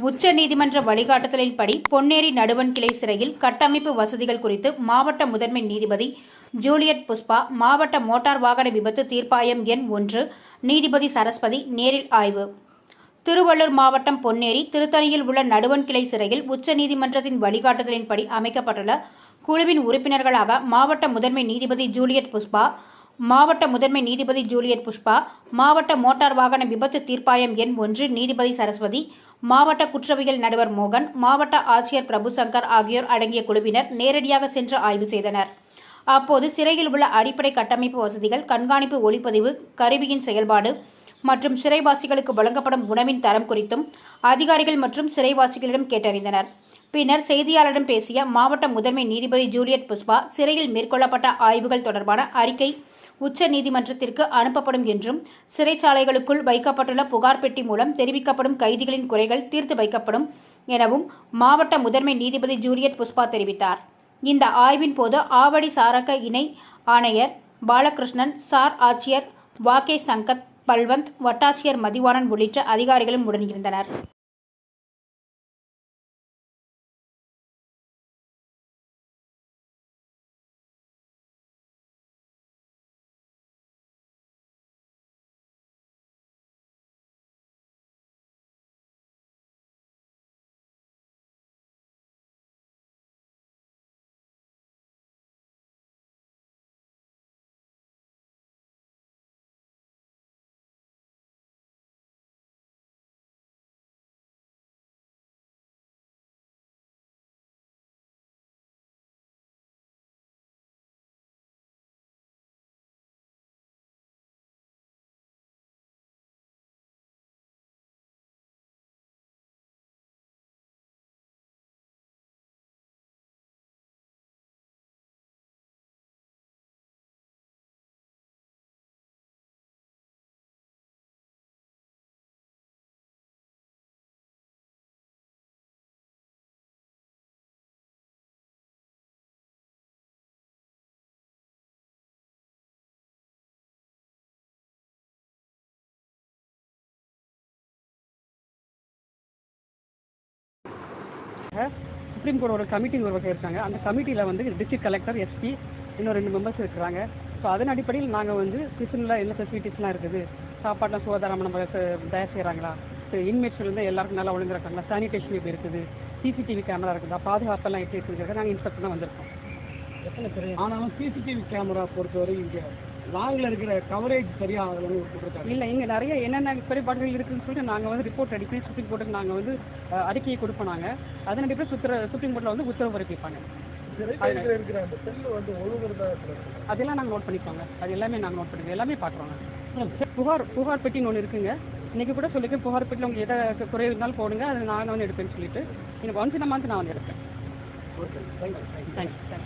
உச்ச நீதிமன்ற வழிகாட்டுதலின்படி பொன்னேரி நடுவன் கிளை சிறையில் கட்டமைப்பு வசதிகள் குறித்து மாவட்ட முதன்மை நீதிபதி ஜூலியட் புஷ்பா மாவட்ட மோட்டார் வாகன விபத்து தீர்ப்பாயம் எண் ஒன்று நீதிபதி சரஸ்வதி நேரில் ஆய்வு. திருவள்ளூர் மாவட்டம் பொன்னேரி திருத்தணியில் உள்ள நடுவன் கிளை சிறையில் உச்சநீதிமன்றத்தின் வழிகாட்டுதலின்படி அமைக்கப்பட்டுள்ள குழுவின் உறுப்பினர்களாக மாவட்ட முதன்மை நீதிபதி ஜூலியட் புஷ்பா மாவட்ட முதன்மை நீதிபதி ஜூலியட் புஷ்பா மாவட்ட மோட்டார் வாகன விபத்து தீர்ப்பாயம் எண் ஒன்று நீதிபதி சரஸ்வதி மாவட்ட குற்றவியல் நடுவர் மோகன் மாவட்ட ஆட்சியர் பிரபுசங்கர் ஆகியோர் அடங்கிய குழுவினர் நேரடியாக சென்று ஆய்வு செய்தனர். அப்போது சிறையில் உள்ள அடிப்படை கட்டமைப்பு வசதிகள் கண்காணிப்பு ஒளிப்பதிவு கருவியின் செயல்பாடு மற்றும் சிறைவாசிகளுக்கு வழங்கப்படும் உணவின் தரம் குறித்தும் அதிகாரிகள் மற்றும் சிறைவாசிகளிடம் கேட்டறிந்தனர். பின்னர் செய்தியாளரிடம் பேசிய மாவட்ட முதன்மை நீதிபதி ஜூலியட் புஷ்பா சிறையில் மேற்கொள்ளப்பட்ட ஆய்வுகள் தொடர்பான அறிக்கை உச்ச நீதிமன்றத்திற்கு அனுப்பப்படும் என்றும் சிறைச்சாலைகளுக்குள் வைக்கப்பட்டுள்ள புகார் பெட்டி மூலம் தெரிவிக்கப்படும் கைதிகளின் குறைகள் தீர்த்து வைக்கப்படும் எனவும் மாவட்ட முதன்மை நீதிபதி ஜூலியட் புஷ்பா தெரிவித்தார். இந்த ஆய்வின் போது ஆவடி சாரக இணை ஆணையர் பாலகிருஷ்ணன் சார் ஆட்சியர் வாகே சங்கத் பல்வந்த் வட்டாட்சியர் மதிவாணன் உள்ளிட்ட அதிகாரிகளும் உடனிருந்தனர். சுப்ரீம் கோர்ட் ஒரு கமிட்டி உருவாக்கியிருக்காங்க அந்த கமிட்டியில் வந்து டிஸ்ட்ரிக்ட் கலெக்டர் எஸ்பி இன்னும் ரெண்டு மெம்பர்ஸ் இருக்கிறாங்க. ஸோ அதன் அடிப்படையில் நாங்கள் வந்து பிரிசனில் என்ன ஃபெசிலிட்டிஸ்லாம் இருக்குது? சாப்பாடுலாம் சுகாதாரம் நம்ம தயார் செய்கிறாங்களா ஸோ இன்மேட்ஸ் வந்து எல்லாருக்கும் நல்லா ஒழுங்கு இருக்காங்களா? சானிடேஷன் எப்படி இருக்குது? சிசிடிவி கேமரா இருக்குதா? பாதுகாப்பெல்லாம் எப்படி இருக்குங்கிறத நாங்கள் இன்ஸ்பெக்டர் தான் வந்திருக்கோம். எத்தனை பேர்? ஆனாலும் சிசிடிவி கேமரா பொறுத்தவரை இங்கே லாங்கில் இருக்கிற கவரேஜ் ஒரு குற்றச்சாட்டு. இல்லை இங்கே நிறைய என்னென்ன குறைபாடுகள் இருக்குன்னு சொல்லிட்டு நாங்கள் வந்து ரிப்போர்ட் அடிப்பி சுப்ரீம் கோர்ட்டுக்கு நாங்கள் வந்து அறிக்கையை கொடுப்போம் நாங்கள் அதன் அடிப்படையில் சுத்திர சுப்ரீம் கோர்ட்டில் வந்து உத்தரவு பிறப்பிப்பாங்க. அதெல்லாம் நாங்கள் நோட் பண்ணிப்போங்க. அது எல்லாமே நாங்கள் நோட் பண்ணிப்போம். எல்லாமே பார்க்குறோங்க புகார் புகார் பெட்டின்னு ஒன்று இருக்குங்க. இன்னைக்கு கூட சொல்லிருக்கேன் புகார் பெட்டியில் உங்களுக்கு எதை குறை இருந்தாலும் போடுங்க. அது நான் வந்து எடுப்பேன்னு சொல்லிட்டு. இன்னும் ஒன்ஸ் இந்த மந்த் நான் வந்து எடுப்பேன். Okay thank you thank you